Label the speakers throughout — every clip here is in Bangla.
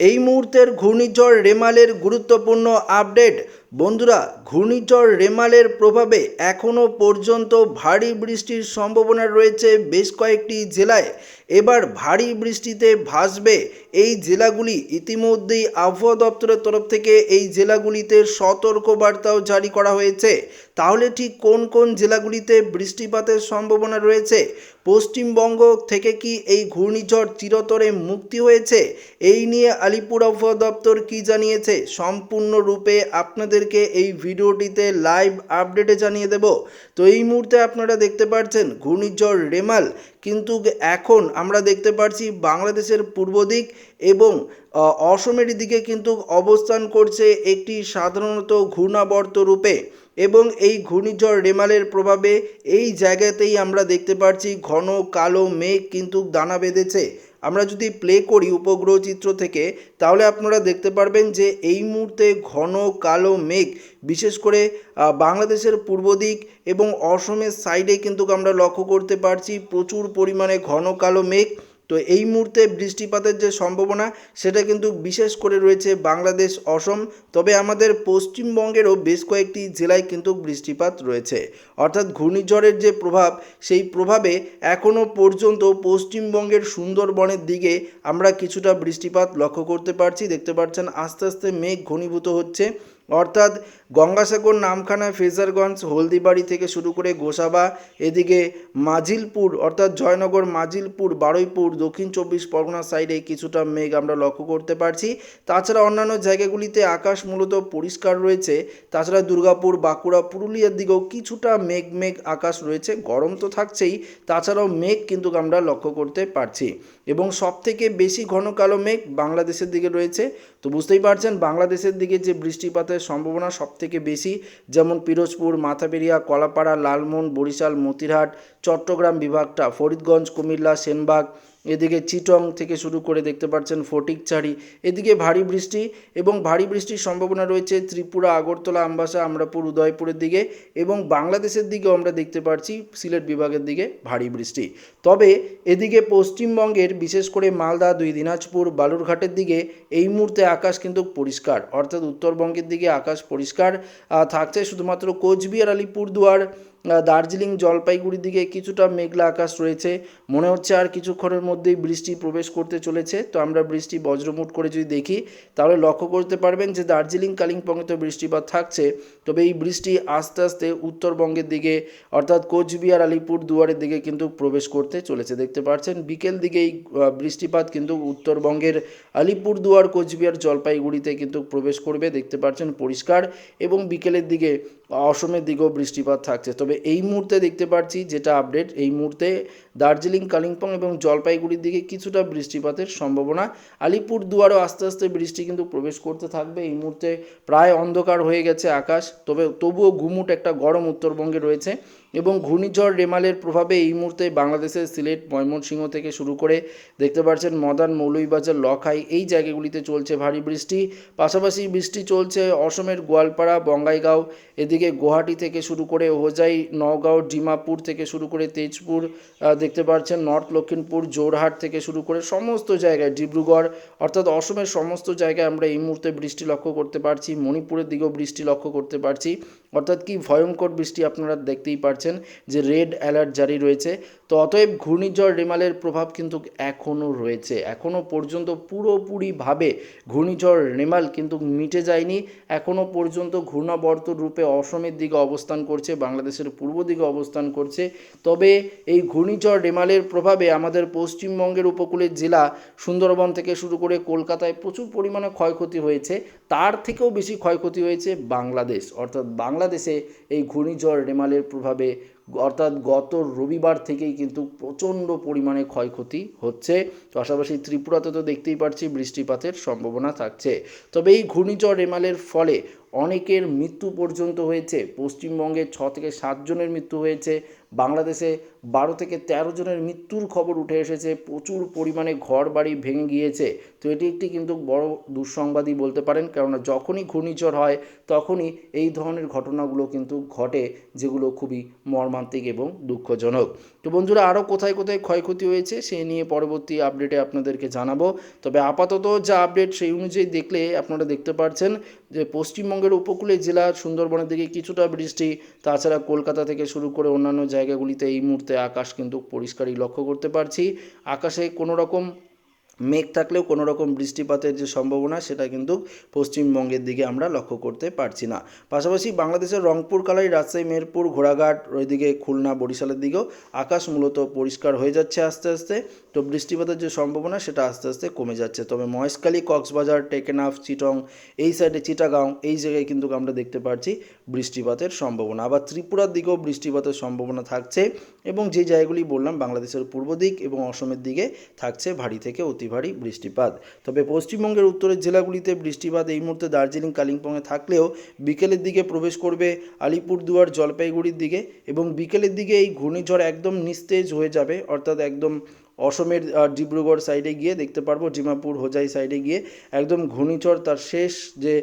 Speaker 1: এই মুহূর্তের ঘূর্ণিঝড় রেমালের গুরুত্বপূর্ণ আপডেট বন্ধুরা, ঘূর্ণিঝড় রেমালের প্রভাবে এখনও পর্যন্ত ভারী বৃষ্টির সম্ভাবনা রয়েছে বেশ কয়েকটি জেলায়। এবার ভারী বৃষ্টিতে ভাসবে এই জেলাগুলি। ইতিমধ্যেই আবহাওয়া দপ্তরের তরফ থেকে এই জেলাগুলিতে সতর্কবার্তাও জারি করা হয়েছে। তাহলে ঠিক কোন কোন জেলাগুলিতে বৃষ্টিপাতের সম্ভাবনা রয়েছে? পশ্চিমবঙ্গ থেকে কি এই ঘূর্ণিঝড় চিরতরে মুক্তি হয়েছে? এই নিয়ে আলিপুর আবহাওয়া দপ্তর কি জানিয়েছে? সম্পূর্ণরূপে আপনাদেরকে এই ভিডিওটিতে লাইভ আপডেটে জানিয়ে দেব। তো এই মুহূর্তে আপনারা দেখতে পাচ্ছেন ঘূর্ণিঝড় রেমাল, কিন্তু এখন আমরা দেখতে পাচ্ছি বাংলাদেশের পূর্ব দিক এবং অসমের দিকে কিন্তু অবস্থান করছে একটি সাধারণত ঘূর্ণাবর্ত রূপে এবং এই ঘূর্ণিঝড় রেমালের প্রভাবে এই জায়গাতেই আমরা দেখতে পাচ্ছি ঘন কালো মেঘ কিন্তু দানা বেঁধেছে। আমরা যদি প্লে করি উপগ্রহ চিত্র থেকে, তাহলে আপনারা দেখতে পারবেন যে এই মুহূর্তে ঘন কালো মেঘ, বিশেষ করে বাংলাদেশের পূর্ব দিক এবং অসমের সাইডে কিন্তু আমরা লক্ষ্য করতে পারছি প্রচুর পরিমাণে ঘন কালো মেঘ। তো এই মুহূর্তে বৃষ্টিপাতের যে সম্ভাবনা, সেটা কিন্তু বিশেষ করে রয়েছে বাংলাদেশ, অসম। তবে আমাদের পশ্চিমবঙ্গেরও বেশ কয়েকটি জেলায় কিন্তু বৃষ্টিপাত রয়েছে। অর্থাৎ ঘূর্ণিঝড়ের যে প্রভাব, সেই প্রভাবে এখনও পর্যন্ত পশ্চিমবঙ্গের সুন্দরবনের দিকে আমরা কিছুটা বৃষ্টিপাত লক্ষ্য করতে পারছি। দেখতে পাচ্ছেন আস্তে আস্তে মেঘ ঘনীভূত হচ্ছে। অর্থাৎ গঙ্গাসাগর, নামখানা, ফেজারগঞ্জ, হলদিবাড়ি থেকে শুরু করে গোসাবা, এদিকে মাজিলপুর, অর্থাৎ জয়নগর, মাজিলপুর, বারুইপুর, দক্ষিণ চব্বিশ পরগনা সাইডে কিছুটা মেঘ আমরা লক্ষ্য করতে পারছি। তাছাড়া অন্যান্য জায়গাগুলিতে আকাশ মূলত পরিষ্কার রয়েছে। তাছাড়া দুর্গাপুর, বাঁকুড়া, পুরুলিয়ার দিকেও কিছুটা মেঘ মেঘ আকাশ রয়েছে। গরম তো থাকছেই, তাছাড়াও মেঘ কিন্তু আমরা লক্ষ্য করতে পারছি। এবং সবথেকে বেশি ঘন কালো মেঘ বাংলাদেশের দিকে রয়েছে। তো বুঝতেই পারছেন, বাংলাদেশের দিকে যে বৃষ্টিপাতের সম্ভাবনা সবথেকে বেশি যেমন পিরোজপুর মাথাবেরিয়া কলাপাড়া লালমোহন বরিশাল মতিরহাট চট্টগ্রাম বিভাগটা ফরিদগঞ্জ কুমিল্লা সেনবাগ এদিকে চিটং থেকে শুরু করে দেখতে পাচ্ছেন ফটিকচারি, এদিকে ভারী বৃষ্টি এবং ভারী বৃষ্টির সম্ভাবনা রয়েছে ত্রিপুরা, আগরতলা, আমবাসা, আমরাপুর, উদয়পুরের দিকে এবং বাংলাদেশের দিকেও আমরা দেখতে পাচ্ছি সিলেট বিভাগের দিকে ভারী বৃষ্টি। তবে এদিকে পশ্চিমবঙ্গের, বিশেষ করে মালদা, দুই দিনাজপুর, বালুরঘাটের দিকে এই মুহূর্তে আকাশ কিন্তু পরিষ্কার, অর্থাৎ উত্তরবঙ্গের দিকে আকাশ পরিষ্কার থাকছে শুধুমাত্র কোচবিহার, আলিপুরদুয়ার দার্জিলিং, জলপাইগুড়ির দিকে কিছুটা মেঘলা আকাশ রয়েছে। মনে হচ্ছে আর কিছুক্ষণের মধ্যেই বৃষ্টি প্রবেশ করতে চলেছে। তো আমরা বৃষ্টি বজ্রমুট করে যদি দেখি, তাহলে লক্ষ্য করতে পারবেন যে দার্জিলিং, কালিম্পংয়ে তো বৃষ্টিপাত থাকছে। তবে এই বৃষ্টি আস্তে আস্তে উত্তরবঙ্গের দিকে, অর্থাৎ কোচবিহার, আলিপুর দুয়ারের দিকে কিন্তু প্রবেশ করতে চলেছে। দেখতে পাচ্ছেন, বিকেল দিকে এই বৃষ্টিপাত কিন্তু উত্তরবঙ্গের আলিপুর দুয়ার, কোচবিহার জলপাইগুড়িতে কিন্তু প্রবেশ করবে। দেখতে পাচ্ছেন, পরিষ্কার এবং বিকেলের দিকে অসমের দিকেও বৃষ্টিপাত থাকছে। তবে এই মুহূর্তে দেখতে পাচ্ছি, যেটা আপডেট এই মুহূর্তে দার্জিলিং, কালিম্পং এবং জলপাইগুড়ির দিকে কিছুটা বৃষ্টিপাতের সম্ভাবনা। আলিপুর দুয়ারও আস্তে আস্তে বৃষ্টি কিন্তু প্রবেশ করতে থাকবে। এই মুহূর্তে প্রায় অন্ধকার হয়ে গেছে আকাশ। তবে, তবুও ঘুমুট একটা গরম উত্তরবঙ্গে রয়েছে। এবং ঘূর্ণিঝড় রেমালের প্রভাবে এই মুহূর্তে বাংলাদেশের সিলেট, ময়মনসিংহ থেকে শুরু করে দেখতে পাচ্ছেন মদান, মৌলভীবাজার, লখাই, এই জায়গাগুলিতে চলছে ভারী বৃষ্টি। পাশাপাশি বৃষ্টি চলছে অসমের গোয়ালপাড়া, বঙ্গাইগাঁও, এদিকে গুয়াহাটি থেকে শুরু করে হোজাই, নওগাঁও, ডিমাপুর থেকে শুরু করে তেজপুর দেখতে পাচ্ছেন নর্থ লক্ষিমপুর জোরহাট থেকে শুরু করে সমস্ত জায়গায় ডিব্রুগড়, অর্থাৎ অসমের সমস্ত জায়গায় আমরা এই মুহূর্তে বৃষ্টি লক্ষ্য করতে পারছি, মণিপুরের দিকেও বৃষ্টি লক্ষ্য করতে পারছি। অর্থাৎ কি ভয়ঙ্কর বৃষ্টি আপনারা দেখতেই পারছেন যে রেড অ্যালার্ট জারি রয়েছে। তো অতএব ঘূর্ণিঝড় রেমালের প্রভাব কিন্তু এখনও রয়েছে। এখনও পর্যন্ত পুরোপুরিভাবে ঘূর্ণিঝড় রেমাল কিন্তু মিটে যায়নি। এখনও পর্যন্ত ঘূর্ণাবর্ত রূপে অসমের দিকে অবস্থান করছে, বাংলাদেশের পূর্ব দিকে অবস্থান করছে। তবে এই ঘূর্ণিঝড় রেমালের প্রভাবে আমাদের পশ্চিমবঙ্গের উপকূলের জেলা সুন্দরবন থেকে শুরু করে কলকাতায় প্রচুর পরিমাণে ক্ষয়ক্ষতি হয়েছে। তার থেকেও বেশি ক্ষয়ক্ষতি হয়েছে বাংলাদেশ। অর্থাৎ বাংলাদেশে এই ঘূর্ণিঝড় রেমালের প্রভাবে অর্থাৎ গত রবিবার থেকেই কিন্তু প্রচণ্ড পরিমাণে ক্ষয়ক্ষতি হচ্ছে। পাশাপাশি ত্রিপুরাতে তো দেখতেই পাচ্ছি বৃষ্টিপাতের সম্ভাবনা থাকছে। তবে এই ঘূর্ণিঝড় রেমালের ফলে অনেকের মৃত্যু পর্যন্ত হয়েছে। পশ্চিমবঙ্গে ছ থেকে সাতজনের মৃত্যু হয়েছে। বাংলাদেশে বারো থেকে তেরো জনের মৃত্যুর খবর উঠে এসেছে। প্রচুর পরিমাণে ঘর বাড়ি ভেঙে গিয়েছে। তো এটি একটি কিন্তু বড় দুঃসংবাদই বলতে পারেন। কেননা যখনই ঘূর্ণিঝড় হয়, তখনই এই ধরনের ঘটনাগুলো কিন্তু ঘটে, যেগুলো খুবই মর্মান্তিক এবং দুঃখজনক। তো বন্ধুরা, আরও কোথায় কোথায় ক্ষয়ক্ষতি হয়েছে সে নিয়ে পরবর্তী আপডেটে আপনাদেরকে জানাব। তবে আপাতত যা আপডেট সেই অনুযায়ী দেখলে আপনারা দেখতে পাচ্ছেন যে পশ্চিমবঙ্গের উপকূলে জেলা সুন্দরবনের দিকে কিছুটা বৃষ্টি, তাছাড়া কলকাতা থেকে শুরু করে অন্যান্য জায়গাগুলিতে এই মুহূর্তে আকাশ কিন্তু পরিষ্কারই লক্ষ্য করতে পারছি। আকাশে কোনো রকম মেঘ থাকলেও কোনো রকম বৃষ্টিপাতের যে সম্ভাবনা, সেটা কিন্তু পশ্চিমবঙ্গের দিকে আমরা লক্ষ্য করতে পারছি না। পাশাপাশি বাংলাদেশের রংপুর, কালাই রাজশাহী মেহেরপুর ঘোড়াঘাট, ওইদিকে খুলনা, বরিশালের দিকেও আকাশ মূলত পরিষ্কার হয়ে যাচ্ছে আস্তে আস্তে। তো বৃষ্টিপাতের যে সম্ভাবনা, সেটা আস্তে আস্তে কমে যাচ্ছে। তবে মহেশখালী, কক্সবাজার, টেকেনাফ, চিটং, এই সাইডে চিটাগাঁও, এই জায়গায় কিন্তু আমরা দেখতে পাচ্ছি বৃষ্টিপাতের সম্ভাবনা। আবার ত্রিপুরার দিকেও বৃষ্টিপাতের সম্ভাবনা থাকছে এবং যে জায়গাগুলি বললাম, বাংলাদেশের পূর্ব দিক এবং অসমের দিকে থাকছে ভারী থেকে অতি ভারী বৃষ্টিপাত। তবে পশ্চিমবঙ্গের উত্তরের জেলাগুলিতে বৃষ্টিপাত এই মুহূর্তে দার্জিলিং, কালিম্পংয়ে থাকলেও বিকেলের দিকে প্রবেশ করবে আলিপুরদুয়ার, জলপাইগুড়ির দিকে এবং বিকেলের দিকে এই ঘূর্ণিঝড় একদম নিস্তেজ হয়ে যাবে, অর্থাৎ একদম অসমের ডিব্রুগড় সাইডে গিয়ে দেখতে পারব, ডিমাপুর, হোজাই সাইডে গিয়ে একদম ঘূর্ণিঝড় তার শেষ যে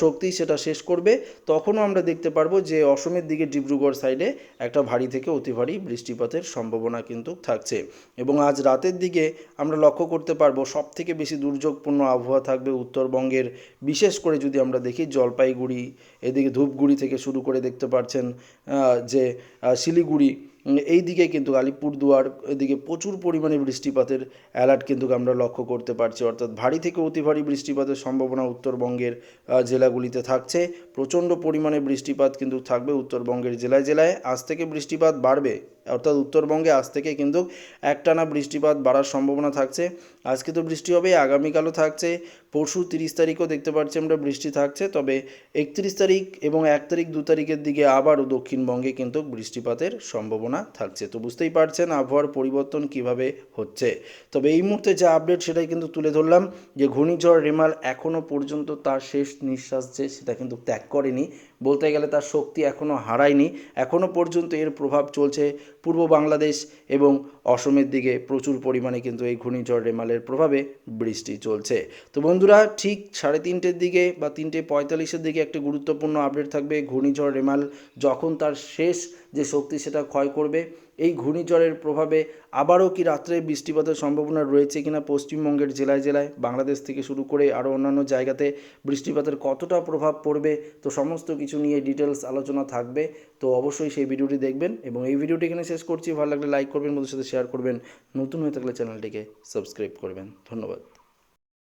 Speaker 1: শক্তি সেটা শেষ করবে। তখনও আমরা দেখতে পারব যে অসমের দিকে ডিব্রুগড় সাইডে একটা ভারী থেকে অতি ভারী বৃষ্টিপাতের সম্ভাবনা কিন্তু থাকছে। এবং আজ রাতের দিকে আমরা লক্ষ্য করতে পারব সব থেকে বেশি দুর্যোগপূর্ণ আবহাওয়া থাকবে উত্তরবঙ্গের। বিশেষ করে যদি আমরা দেখি জলপাইগুড়ি, এদিকে ধূপগুড়ি থেকে শুরু করে দেখতে পাচ্ছেন যে শিলিগুড়ি এই দিকে কিন্তু আলিপুরদুয়ার, এদিকে প্রচুর পরিমাণে বৃষ্টিপাতের অ্যালার্ট কিন্তু আমরা লক্ষ্য করতে পারছি। অর্থাৎ ভারী থেকে অতি ভারী বৃষ্টিপাতের সম্ভাবনা উত্তরবঙ্গের জেলাগুলিতে থাকছে। প্রচণ্ড পরিমাণে বৃষ্টিপাত কিন্তু থাকবে উত্তরবঙ্গের জেলায় জেলায়। আজ থেকে বৃষ্টিপাত বাড়বে। অর্থাৎ উত্তরবঙ্গে আজ থেকে কিন্তু একটানা বৃষ্টিপাত বাড়ার সম্ভাবনা থাকছে। আজকে তো বৃষ্টি হবে, আগামীকালও থাকছে। পরশু তিরিশ তারিখও দেখতে পাচ্ছি আমরা বৃষ্টি থাকছে, তবে একত্রিশ তারিখ এবং এক তারিখ দু তারিখের দিকে আবারও দক্ষিণবঙ্গে কিন্তু বৃষ্টিপাতের সম্ভাবনা থাকছে। তো বুঝতেই পারছেন আবহাওয়ার পরিবর্তন কীভাবে হচ্ছে। তবে এই মুহূর্তে যা আপডেট সেটাই কিন্তু তুলে ধরলাম যে ঘূর্ণিঝড় রেমাল এখনও পর্যন্ত তার শেষ নিঃশ্বাস যে সেটা কিন্তু ত্যাগ করেনি। বলতে গেলে তার শক্তি এখনও হারায়নি। এখনও পর্যন্ত এর প্রভাব চলছে পূর্ব বাংলাদেশ এবং অসমের দিকে প্রচুর পরিমাণে কিন্তু এই ঘূর্ণিঝড় রেমালের প্রভাবে বৃষ্টি চলছে। তো বন্ধুরা, ঠিক সাড়ে তিনটের দিকে বা তিনটে পঁয়তাল্লিশের দিকে একটা গুরুত্বপূর্ণ আপডেট থাকবে। ঘূর্ণিঝড় রেমাল যখন তার শেষ যে শক্তি সেটা ক্ষয় করবে এই ঘূর্ণিঝড়ের প্রভাবে আবারও কি রাত্রে বৃষ্টিপাতের সম্ভাবনা রয়েছে কিনা পশ্চিমবঙ্গের জেলায় জেলায়? বাংলাদেশ থেকে শুরু করে আরও অন্যান্য জায়গাতে বৃষ্টিপাতের কতটা প্রভাব পড়বে? তো সমস্ত কিছু নিয়ে ডিটেলস আলোচনা থাকবে। তো অবশ্যই সেই ভিডিওটি দেখবেন এবং এই ভিডিওটি এখানে শেষ করছি। ভালো লাগলে লাইক করবেন, বন্ধুদের সাথে শেয়ার করবেন। নতুন হয়ে থাকলে চ্যানেলটিকে সাবস্ক্রাইব করবেন। ধন্যবাদ।